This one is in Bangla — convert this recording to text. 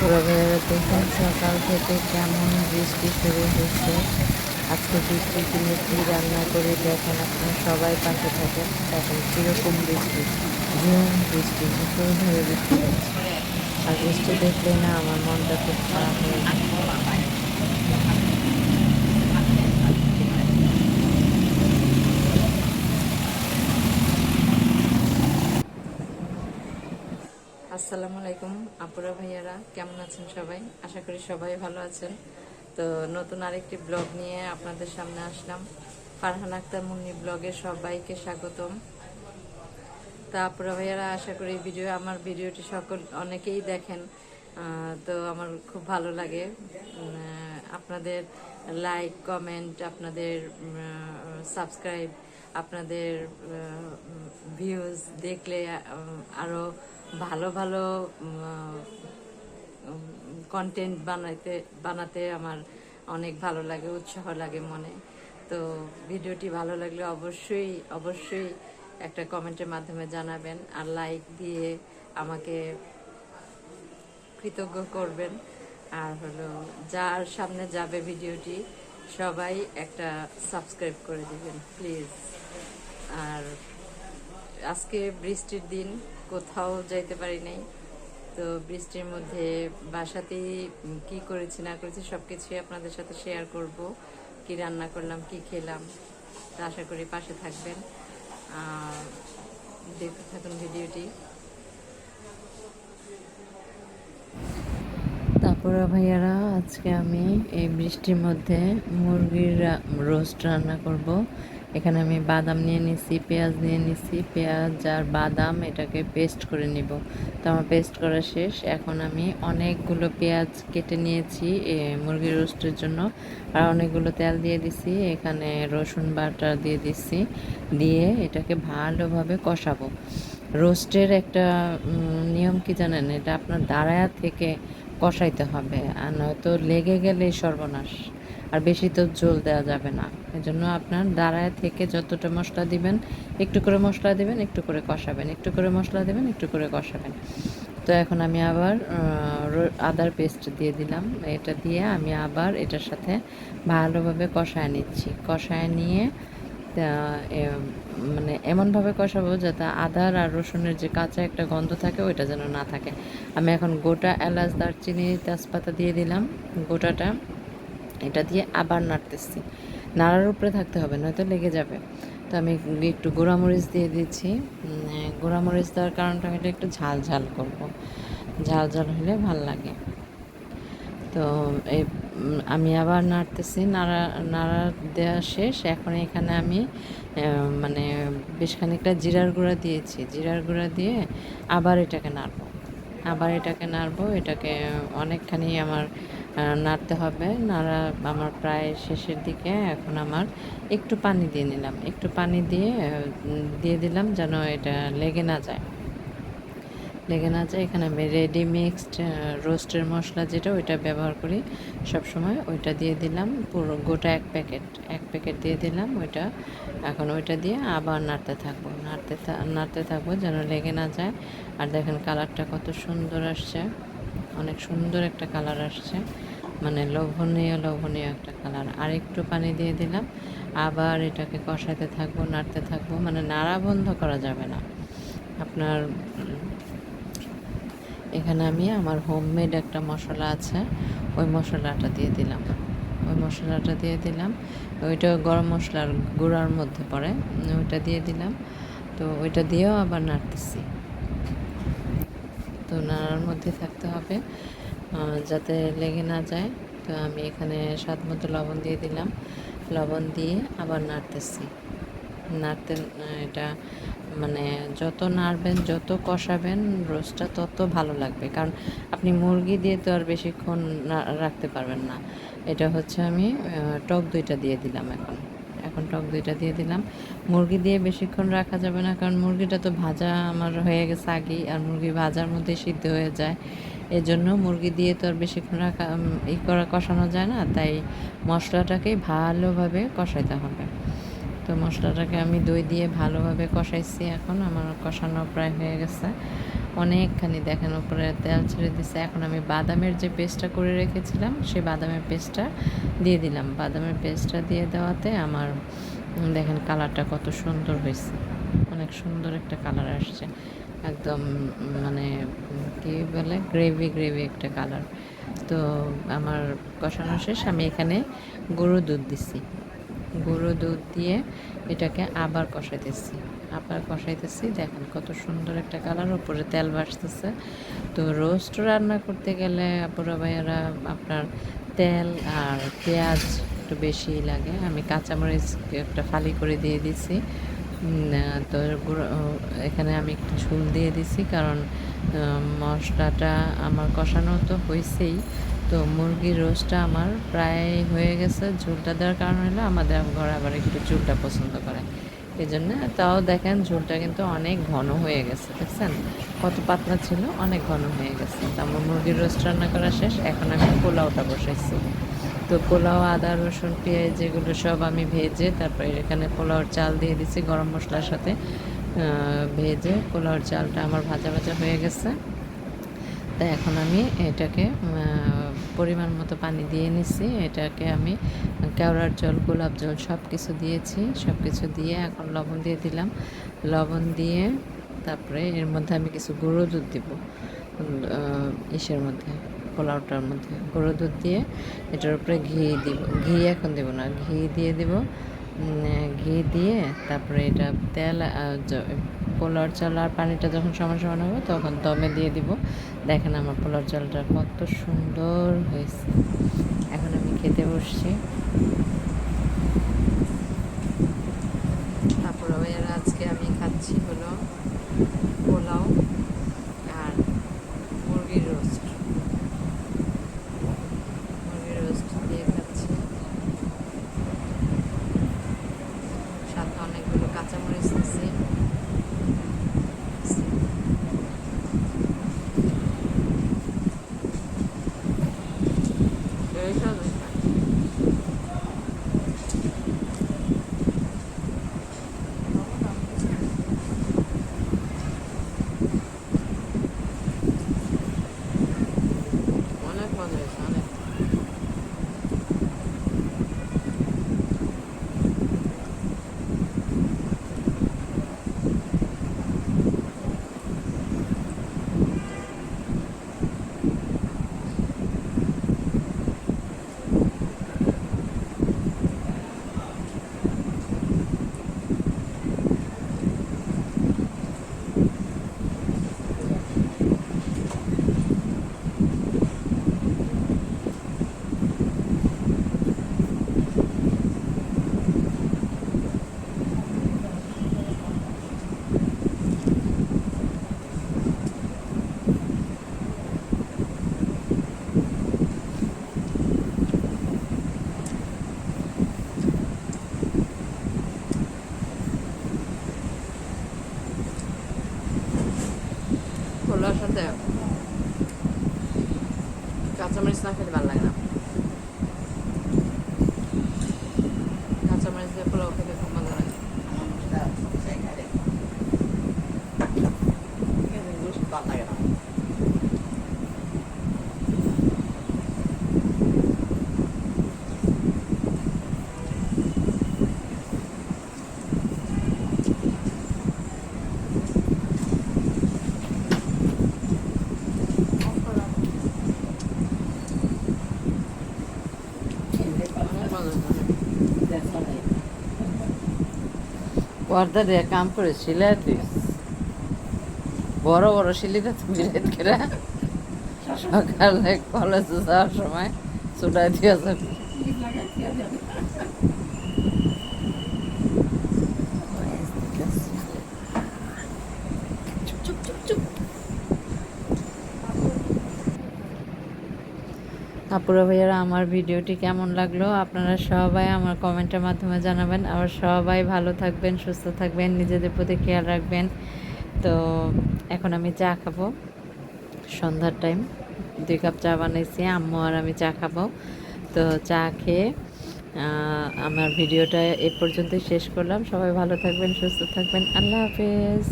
আপুরা দেখুন সকাল থেকে কেমন বৃষ্টি শুরু হয়েছে আজকে বৃষ্টির দিনে কী রান্না করে দেখেন আপনারা সবাই পাশে থাকেন। দেখেন কীরকম বৃষ্টি, ঝুম বৃষ্টি মুসলধারে বৃষ্টি হচ্ছে। আর বৃষ্টি দেখলে না আমার মনটা খুব খারাপ হয়ে আসসালামু আলাইকুম। আপুরা ভাইয়ারা কেমন আছেন সবাই? আশা করি সবাই ভালো আছেন। তো নতুন আরেকটি ব্লগ নিয়ে আপনাদের সামনে আসলাম। ফারহান আক্তার মুন্নি ব্লগে সবাইকে স্বাগতম। তা আপুরা ভাইয়ারা আশা করি ভিডিও আমার ভিডিওটি সকল অনেকেই দেখেন। তো আমার খুব ভালো লাগে। আপনাদের লাইক কমেন্ট আপনাদের সাবস্ক্রাইব আপনাদের ভিউজ দেখলে আহ, আরও ভালো ভালো কন্টেন্ট বানাইতে, বানাতে আমার অনেক ভালো লাগে, উৎসাহ লাগে মনে। তো ভিডিওটি ভালো লাগলে অবশ্যই অবশ্যই একটা কমেন্টের মাধ্যমে জানাবেন আর লাইক দিয়ে আমাকে কৃতজ্ঞ করবেন। আর হলো, যার সামনে যাবে ভিডিওটি, সবাই একটা সাবস্ক্রাইব করে দিবেন প্লিজ আর আজকে বৃষ্টির দিন কোথাও যাইতে পারি নাই। তো বৃষ্টির মধ্যে বাসাতেই কি করেছি, না করেছি সব কিছুই আপনাদের সাথে শেয়ার করব। কি রান্না করলাম, কি খেলাম, তা আশা করি পাশে থাকবেন। দেখতে থাকুন ভিডিওটি। তারপরে ভাইয়ারা, আজকে আমি এই বৃষ্টির মধ্যে মুরগির রোস্ট রান্না করব। এখানে আমি বাদাম নিয়ে নিছি, পেঁয়াজ নিয়ে নিছি, পেঁয়াজ আর বাদাম এটাকে পেস্ট করে নিব। তো আমার পেস্ট করা শেষ। এখন আমি অনেকগুলো পেঁয়াজ কেটে নিয়েছি মুরগির রোস্টের জন্য। আর অনেকগুলো তেল দিয়ে দিছি, এখানে রসুন বাটা দিয়ে দিছি, দিয়ে এটাকে ভালোভাবে কষাবো। রোস্টের একটা নিয়ম কি জানেন? এটা আপনার দাঁড়ায়া থেকে কষাইতে হবে। আর নয়তো লেগে গেলে সর্বনাশ। আর বেশি তো জল দেওয়া যাবে না। এজন্য আপনার দাঁড়ায় থেকে যতটা মশলা দিবেন, একটু করে মশলা দিবেন, একটু করে কষাবেন। একটু করে মশলা দিবেন, একটু করে কষাবেন। তো এখন আমি আবার আদার পেস্ট দিয়ে দিলাম। এটা দিয়ে আমি আবার এটার সাথে ভালোভাবে কষায় নিচ্ছি। কষায় নিয়ে মানে এমনভাবে কষাবো যাতে আদার আর রসুনের যে কাঁচা একটা গন্ধ থাকে, ওইটা যেন না থাকে। আমি এখন গোটা এলাচ, দারচিনি, তেজপাতা দিয়ে দিলাম, গোটাটা। এটা দিয়ে আবার নাড়তেছি। নাড়ার উপরে থাকতে হবে, নয়তো লেগে যাবে। তো আমি একটু গুঁড়ামরিচ দিয়ে দিচ্ছি। গুঁড়ামরিচ দেওয়ার কারণটা হলে একটু ঝাল ঝাল করব। ঝাল ঝাল হলে ভালো লাগে। তো এই আমি আবার নাড়তেছি, নাড়া নাড়া দেওয়া শেষ। এখন এখানে আমি মানে বেশ খানিকটা জিরার গুঁড়া দিয়েছি। জিরার গুঁড়া দিয়ে আবার এটাকে নাড়বো। আবার এটাকে নাড়বো, এটাকে অনেকখানি আমার নাড়তে হবে। নাড়া আমার প্রায় শেষের দিকে। এখন আমার একটু পানি দিয়ে নিলাম। একটু পানি দিয়ে দিয়ে দিলাম যেন এটা লেগে না যায়। লেগে না যায়। এখানে আমি রেডি মিক্সড রোস্টের মশলা যেটা ওইটা ব্যবহার করি। সব সময় ওইটা দিয়ে দিলাম। পুরো গোটা এক প্যাকেট এক প্যাকেট দিয়ে দিলাম ওইটা। এখন ওইটা দিয়ে আবার নাড়তে থাকব, নাড়তে নাড়তে থাকব যেন লেগে না যায়। আর দেখেন কালারটা কত সুন্দর আসছে। অনেক সুন্দর একটা কালার আসছে। মানে লোভনীয় লোভনীয় একটা কালার। আর একটু পানি দিয়ে দিলাম। আবার এটাকে কষাতে থাকব, নাড়তে থাকব। মানে নাড়া বন্ধ করা যাবে না। আপনার এখানে আমি আমার হোমমেড একটা মশলা আছে, ওই মশলাটা দিয়ে দিলাম। ওই মশলাটা দিয়ে দিলাম। ওইটা গরম মশলার গুঁড়ার মধ্যে পড়ে, ওইটা দিয়ে দিলাম। তো ওইটা দিয়েও আবার নাড়তেছি। তো নাড়ার মধ্যে থাকতে হবে যাতে লেগে না যায়। তো আমি এখানে স্বাদ মতো লবণ দিয়ে দিলাম। লবণ দিয়ে আবার নাড়তেছি। নাড়তে এটা মানে যত নাড়বেন, যত কষাবেন, রোস্টটা তত ভালো লাগবে। কারণ আপনি মুরগি দিয়ে তো আর বেশিক্ষণ রাখতে পারবেন না। এটা হচ্ছে আমি টক দইটা দিয়ে দিলাম এখন। এখন টক দইটা দিয়ে দিলাম। মুরগি দিয়ে বেশিক্ষণ রাখা যাবে না, কারণ মুরগিটা তো ভাজা আমার হয়ে গেছে আগেই, আর মুরগি ভাজার মধ্যে সিদ্ধ হয়ে যায়। এজন্য মুরগি দিয়ে তো আর বেশিক্ষণ রাখা ই করা, কষানো যায় না। তাই মশলাটাকে ভালোভাবে কষাইতে হবে। তো মশলাটাকে আমি দই দিয়ে ভালোভাবে কষাইছি এখন। আমার কষানো প্রায় হয়ে গেছে। অনেকখানি দেখেন, উপরে তেল ছেড়ে দিছে। এখন আমি বাদামের যে পেস্টটা করে রেখেছিলাম, সেই বাদামের পেস্টটা দিয়ে দিলাম। বাদামের পেস্টটা দিয়ে দেওয়াতে আমার দেখেন কালারটা কত সুন্দর হয়েছে। অনেক সুন্দর একটা কালার আসছে। একদম মানে কি বলে, গ্রেভি গ্রেভি একটা কালার। তো আমার কষানো শেষ। আমি এখানে গরুর দুধ দিছি। গরু দুধ দিয়ে এটাকে আবার কষাইতেছি। আবার কষাইতেছি, দেখেন কত সুন্দর একটা কালার উপরে তেল ভাসতেছে। তো রোস্ট রান্না করতে গেলে আপুরা ভাইয়ারা আপনার তেল আর পেঁয়াজ একটু বেশি লাগে। আমি কাঁচামরিচ একটা ফালি করে দিয়ে দিছি। তো গুঁড়ো- এখানে আমি একটু ঝুল দিয়ে দিছি কারণ মশলাটা আমার কষানো তো হয়েছেই তো মুরগির রোস্টটা আমার প্রায় হয়ে গেছে। ঝোলটা দেওয়ার কারণ হলো আমাদের ঘরে আবার একটু ঝোলটা পছন্দ করে। এই জন্য তাও দেখেন ঝোলটা কিন্তু অনেক ঘন হয়ে গেছে, দেখছেন? কত পাতলা ছিল, অনেক ঘন হয়ে গেছে। তো আমার মুরগির রোস্ট রান্না করা শেষ, এখন আমি পোলাওটা বসাইছি। তো পোলাও, আদা, রসুন, পেঁয়াজ যেগুলো সব আমি ভেজে তারপরে এখানে পোলাওর চাল দিয়ে দিচ্ছি গরম মশলার সাথে। ভেজে পোলাওর চালটা আমার ভাজা ভাজা হয়ে গেছে। তা এখন আমি এটাকে পরিমাণ মতো পানি দিয়ে নিছি। এটাকে আমি কেওড়ার জল, গোলাপ জল সব কিছু দিয়েছি। সব কিছু দিয়ে এখন লবণ দিয়ে দিলাম। লবণ দিয়ে তারপরে এর মধ্যে আমি কিছু গুঁড়ো দুধ দিব। ইসের মধ্যে, পোলাওটার মধ্যে। গুঁড়ো দুধ দিয়ে এটার উপরে ঘি দিব। ঘি এখন দেব না। ঘি দিয়ে দিব। ঘি দিয়ে তারপরে এটা তেল পোলাওর চাল আর পানিটা যখন সমান সমান হবে তখন দমে দিয়ে দিব। দেখেন আমার পোলার চালটা কত সুন্দর হয়েছে। এখন আমি খেতে বসছি তারপর ভাইয়ারা আজকে আমি খাচ্ছি হলো পোলাও আর মুরগির রোস্ট মুরগির রোস্ট দিয়ে খাচ্ছি সাথে অনেকগুলো কাঁচামরিচ দিছি এইসব অনেক মজা হয়েছে অনেক পোলাওর সাথে। কাঁচামরিচ না খেলে ভালো লাগে না কাঁচামরিচ দিয়ে পোলাও খেতে খুব মজা লাগে অনেক মজা লাগে। পর্দা দিয়ে কাম করে দিস। বড় বড় শিলিটা তুমি করে সকালে কলেজে যাওয়ার সময় ছুটাই দিয়ে যাবে আপুরা ভাইয়ারা, আমার ভিডিওটি কেমন লাগল? আপনারা সবাই আমার কমেন্টের মাধ্যমে জানাবেন। আর সবাই ভালো থাকবেন, সুস্থ থাকবেন, নিজেদের প্রতি খেয়াল রাখবেন। তো এখন আমি চা খাব। সন্ধ্যার টাইম দুই কাপ চা বানাইছি, আম্মু আর আমি চা খাব। তো চা খেয়ে আমার ভিডিওটা এ পর্যন্তই শেষ করলাম। সবাই ভালো থাকবেন, সুস্থ থাকবেন। আল্লাহ হাফেজ।